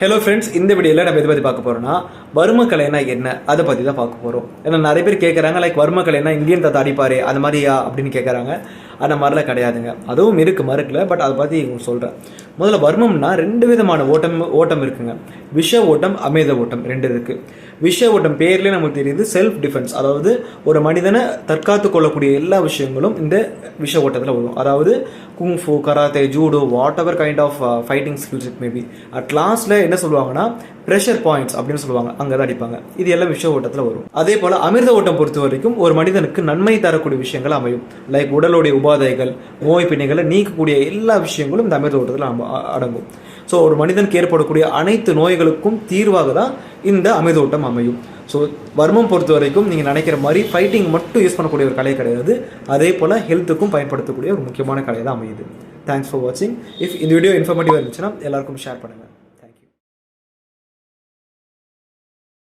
Hello friends இந்த வீடியோவில் நம்ம எதை பற்றி பார்க்க போகிறோம்னா வர்ம கலைனா என்ன? அதை பற்றி தான் பார்க்க போகிறோம் ஏன்னா நிறைய பேர் கேட்குறாங்க லைக் வர்ம கலைனா இந்தியன் தாத்தா அது மாதிரியா அப்படின்னு கேட்குறாங்க அந்த மாதிரிலாம் கிடையாதுங்க. அதுவும் இருக்குது மறுக்கல பட் அதை பற்றி உங்களுக்கு சொல்கிறேன் முதல்ல வர்மம்னா ரெண்டு விதமான ஓட்டம் ஓட்டம் இருக்குங்க. விஷ ஓட்டம் அமேத ஓட்டம் ரெண்டு இருக்குது விஷ ஓட்டம் பேர்லேயே நமக்கு தெரியுது செல்ஃப் டிஃபென்ஸ் அதாவது ஒரு மனிதனை தற்காத்து கொள்ளக்கூடிய எல்லா விஷயங்களும் இந்த விஷ ஓட்டத்தில் வரும். அதாவது kung fu karate judo whatever kind of fighting skills it maybe at லாஸ்ட்டில் என்ன சொல்லுவாங்கன்னா ப்ரெஷர் பாயிண்ட்ஸ் அப்படின்னு சொல்லுவாங்க. அங்கே தான் அடிப்பாங்க. இது எல்லாம் விஷ ஓட்டத்தில் வரும். அதே போல் அமிர்த ஓட்டம் பொறுத்த வரைக்கும் ஒரு மனிதனுக்கு நன்மை தரக்கூடிய விஷயங்கள் அமையும். லைக் உடலுடைய உபாதைகள் நோய் பிணைகளை நீக்கக்கூடிய எல்லா விஷயங்களும் இந்த அமிர்த ஓட்டத்தில் அம- அடங்கும். ஸோ ஒரு மனிதனுக்கு ஏற்படக்கூடிய அனைத்து நோய்களுக்கும் தீர்வாக தான் இந்த அமிர்த ஓட்டம் அமையும். ஸோ வர்மம் பொறுத்த வரைக்கும் நீங்கள் நினைக்கிற மாதிரி ஃபைட்டிங் மட்டும் யூஸ் பண்ணக்கூடிய ஒரு கலை கிடையாது. அதே போல் ஹெல்த்துக்கும் பயன்படுத்தக்கூடிய ஒரு முக்கியமான கலை தான் அமையுது. தேங்க்ஸ் ஃபார் வாட்சிங் இஃப் இந்த வீடியோ இன்ஃபர்மேட்டிவாக இருந்துச்சுன்னா எல்லாருக்கும் ஷேர் பண்ணுங்கள்